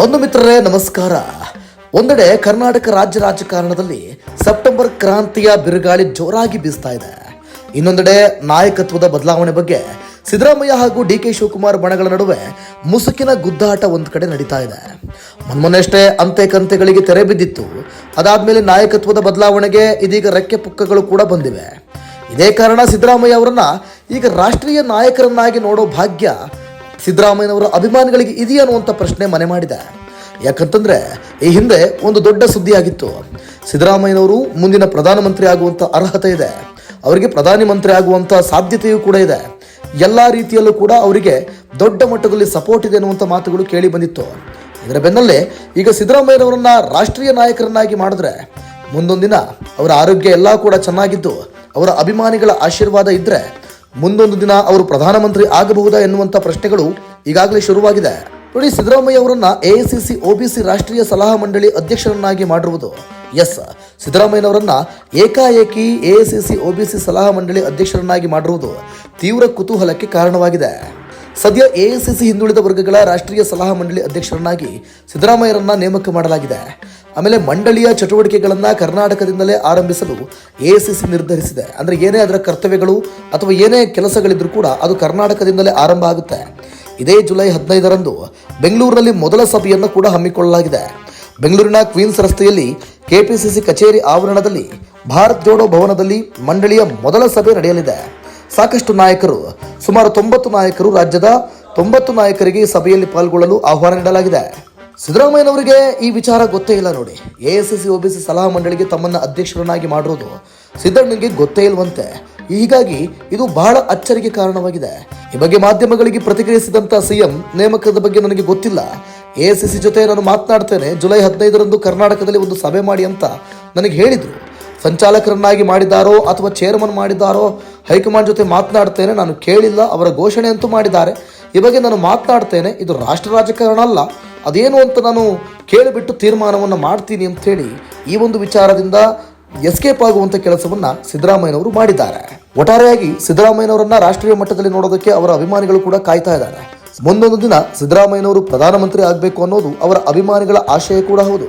ಬಂಧು ಮಿತ್ರರೇ, ನಮಸ್ಕಾರ. ಒಂದೆಡೆ ಕರ್ನಾಟಕ ರಾಜ್ಯ ರಾಜಕಾರಣದಲ್ಲಿ ಸೆಪ್ಟೆಂಬರ್ ಕ್ರಾಂತಿಯ ಬಿರುಗಾಳಿ ಜೋರಾಗಿ ಬೀಸ್ತಾ ಇದೆ. ಇನ್ನೊಂದೆಡೆ ನಾಯಕತ್ವದ ಬದಲಾವಣೆ ಬಗ್ಗೆ ಸಿದ್ದರಾಮಯ್ಯ ಹಾಗೂ ಡಿ ಕೆ ಶಿವಕುಮಾರ್ ಬಣಗಳ ನಡುವೆ ಮುಸುಕಿನ ಗುದ್ದಾಟ ಒಂದು ಕಡೆ ನಡೀತಾ ಇದೆ. ಮೊನ್ಮೊನ್ನೆಷ್ಟೇ ಅಂತೆ ಕಂತೆಗಳಿಗೆ ತೆರೆ ಬಿದ್ದಿತ್ತು. ಅದಾದ್ಮೇಲೆ ನಾಯಕತ್ವದ ಬದಲಾವಣೆಗೆ ಇದೀಗ ರೆಕ್ಕೆ ಪುಕ್ಕಗಳು ಕೂಡ ಬಂದಿವೆ. ಇದೇ ಕಾರಣ ಸಿದ್ದರಾಮಯ್ಯ ಅವರನ್ನ ಈಗ ರಾಷ್ಟ್ರೀಯ ನಾಯಕರನ್ನಾಗಿ ನೋಡೋ ಭಾಗ್ಯ ಸಿದ್ದರಾಮಯ್ಯನವರ ಅಭಿಮಾನಿಗಳಿಗೆ ಇದೆಯಾ ಅನ್ನುವಂಥ ಪ್ರಶ್ನೆ ಮನೆ ಮಾಡಿದೆ. ಯಾಕಂತಂದ್ರೆ, ಈ ಹಿಂದೆ ಒಂದು ದೊಡ್ಡ ಸುದ್ದಿಯಾಗಿತ್ತು. ಸಿದ್ದರಾಮಯ್ಯನವರು ಮುಂದಿನ ಪ್ರಧಾನಮಂತ್ರಿ ಆಗುವಂಥ ಅರ್ಹತೆ ಇದೆ. ಅವರಿಗೆ ಪ್ರಧಾನಿ ಮಂತ್ರಿ ಆಗುವಂಥ ಸಾಧ್ಯತೆಯೂ ಕೂಡ ಇದೆ. ಎಲ್ಲ ರೀತಿಯಲ್ಲೂ ಕೂಡ ಅವರಿಗೆ ದೊಡ್ಡ ಮಟ್ಟದಲ್ಲಿ ಸಪೋರ್ಟ್ ಇದೆ ಅನ್ನುವಂಥ ಮಾತುಗಳು ಕೇಳಿ ಬಂದಿತ್ತು. ಇದರ ಬೆನ್ನಲ್ಲೇ ಈಗ ಸಿದ್ದರಾಮಯ್ಯನವರನ್ನ ರಾಷ್ಟ್ರೀಯ ನಾಯಕರನ್ನಾಗಿ ಮಾಡಿದ್ರೆ ಮುಂದೊಂದು ದಿನ ಅವರ ಆರೋಗ್ಯ ಎಲ್ಲ ಕೂಡ ಚೆನ್ನಾಗಿದ್ದು, ಅವರ ಅಭಿಮಾನಿಗಳ ಆಶೀರ್ವಾದ ಇದ್ರೆ ಮುಂದೊಂದು ದಿನ ಅವರು ಪ್ರಧಾನಮಂತ್ರಿ ಆಗಬಹುದಾ ಎನ್ನುವಂತ ಪ್ರಶ್ನೆಗಳು ಈಗಾಗಲೇ ಶುರುವಾಗಿದೆ. ನೋಡಿ, ಸಿದ್ದರಾಮಯ್ಯ ಅವರನ್ನ ಎಐಸಿಸಿ ಒಬಿಸಿ ರಾಷ್ಟ್ರೀಯ ಸಲಹಾ ಮಂಡಳಿ ಅಧ್ಯಕ್ಷರನ್ನಾಗಿ ಮಾಡಿರುವುದು. ಎಸ್, ಸಿದ್ದರಾಮಯ್ಯನವರನ್ನ ಏಕಾಏಕಿ ಎಐಸಿಸಿ ಒಬಿಸಿ ಸಲಹಾ ಮಂಡಳಿ ಅಧ್ಯಕ್ಷರನ್ನಾಗಿ ಮಾಡಿರುವುದು ತೀವ್ರ ಕುತೂಹಲಕ್ಕೆ ಕಾರಣವಾಗಿದೆ. ಸದ್ಯ ಎಐಸಿಸಿ ಹಿಂದುಳಿದ ವರ್ಗಗಳ ರಾಷ್ಟ್ರೀಯ ಸಲಹಾ ಮಂಡಳಿ ಅಧ್ಯಕ್ಷರನ್ನಾಗಿ ಸಿದ್ದರಾಮಯ್ಯರನ್ನ ನೇಮಕ ಮಾಡಲಾಗಿದೆ. ಆಮೇಲೆ ಮಂಡಳಿಯ ಚಟುವಟಿಕೆಗಳನ್ನು ಕರ್ನಾಟಕದಿಂದಲೇ ಆರಂಭಿಸಲು ಎಐಸಿಸಿ ನಿರ್ಧರಿಸಿದೆ. ಅಂದ್ರೆ ಏನೇ ಅದರ ಕರ್ತವ್ಯಗಳು ಅಥವಾ ಏನೇ ಕೆಲಸಗಳಿದ್ರೂ ಕೂಡ ಅದು ಕರ್ನಾಟಕದಿಂದಲೇ ಆರಂಭ ಆಗುತ್ತೆ. ಇದೇ ಜುಲೈ ಹದಿನೈದರಂದು ಬೆಂಗಳೂರಿನಲ್ಲಿ ಮೊದಲ ಸಭೆಯನ್ನು ಕೂಡ ಹಮ್ಮಿಕೊಳ್ಳಲಾಗಿದೆ. ಬೆಂಗಳೂರಿನ ಕ್ವೀನ್ಸ್ ರಸ್ತೆಯಲ್ಲಿ ಕೆಪಿಸಿಸಿ ಕಚೇರಿ ಆವರಣದಲ್ಲಿ ಭಾರತ್ ಜೋಡೋ ಭವನದಲ್ಲಿ ಮಂಡಳಿಯ ಮೊದಲ ಸಭೆ ನಡೆಯಲಿದೆ. ಸಾಕಷ್ಟು ನಾಯಕರು, ಸುಮಾರು ತೊಂಬತ್ತು ನಾಯಕರು ರಾಜ್ಯದ ತೊಂಬತ್ತು ನಾಯಕರಿಗೆ ಸಭೆಯಲ್ಲಿ ಪಾಲ್ಗೊಳ್ಳಲು ಆಹ್ವಾನ ನೀಡಲಾಗಿದೆ. ಸಿದ್ದರಾಮಯ್ಯನವರಿಗೆ ಈ ವಿಚಾರ ಗೊತ್ತೇ ಇಲ್ಲ ನೋಡಿ. ಎ ಎಸ್ ಸಿ ಒಬಿಸಿ ಸಲಹಾ ಮಂಡಳಿಗೆ ತಮ್ಮನ್ನ ಅಧ್ಯಕ್ಷರನ್ನಾಗಿ ಮಾಡಿರೋದು ಸಿದ್ದಣ್ಣನಿಗೆ ಗೊತ್ತೇ ಇಲ್ವಂತೆ. ಹೀಗಾಗಿ ಇದು ಬಹಳ ಅಚ್ಚರಿಗೆ ಕಾರಣವಾಗಿದೆ. ಈ ಬಗ್ಗೆ ಮಾಧ್ಯಮಗಳಿಗೆ ಪ್ರತಿಕ್ರಿಯಿಸಿದಂತ ಸಿಎಂ ನೇಮಕದ ಬಗ್ಗೆ ನನಗೆ ಗೊತ್ತಿಲ್ಲ. ಎಐಸಿಸಿ ಜೊತೆ ನಾನು ಮಾತನಾಡ್ತೇನೆ. ಜುಲೈ ಹದಿನೈದರಂದು ಕರ್ನಾಟಕದಲ್ಲಿ ಒಂದು ಸಭೆ ಮಾಡಿ ಅಂತ ನನಗೆ ಹೇಳಿದ್ರು. ಸಂಚಾಲಕರನ್ನಾಗಿ ಮಾಡಿದ್ದಾರೋ ಅಥವಾ ಚೇರ್ಮನ್ ಮಾಡಿದ್ದಾರೋ ಹೈಕಮಾಂಡ್ ಜೊತೆ ಮಾತನಾಡ್ತೇನೆ. ನಾನು ಕೇಳಿಲ್ಲ, ಅವರ ಘೋಷಣೆ ಅಂತೂ ಮಾಡಿದ್ದಾರೆ. ಈ ಬಗ್ಗೆ ನಾನು ಮಾತನಾಡ್ತೇನೆ. ಇದು ರಾಷ್ಟ್ರ ರಾಜಕಾರಣ ಅಲ್ಲ. ಅದೇನು ಅಂತ ನಾನು ಕೇಳಿಬಿಟ್ಟು ತೀರ್ಮಾನವನ್ನು ಮಾಡ್ತೀನಿ ಅಂತ ಹೇಳಿ ಈ ಒಂದು ವಿಚಾರದಿಂದ ಎಸ್ಕೇಪ್ ಆಗುವಂಥ ಕೆಲಸವನ್ನು ಸಿದ್ದರಾಮಯ್ಯನವರು ಮಾಡಿದ್ದಾರೆ. ಒಟ್ಟಾರೆಯಾಗಿ ಸಿದ್ದರಾಮಯ್ಯನವರನ್ನ ರಾಷ್ಟ್ರೀಯ ಮಟ್ಟದಲ್ಲಿ ನೋಡೋದಕ್ಕೆ ಅವರ ಅಭಿಮಾನಿಗಳು ಕೂಡ ಕಾಯ್ತಾ ಇದ್ದಾರೆ. ಮುಂದೊಂದು ದಿನ ಸಿದ್ದರಾಮಯ್ಯನವರು ಪ್ರಧಾನಮಂತ್ರಿ ಆಗಬೇಕು ಅನ್ನೋದು ಅವರ ಅಭಿಮಾನಿಗಳ ಆಶಯ ಕೂಡ ಹೌದು.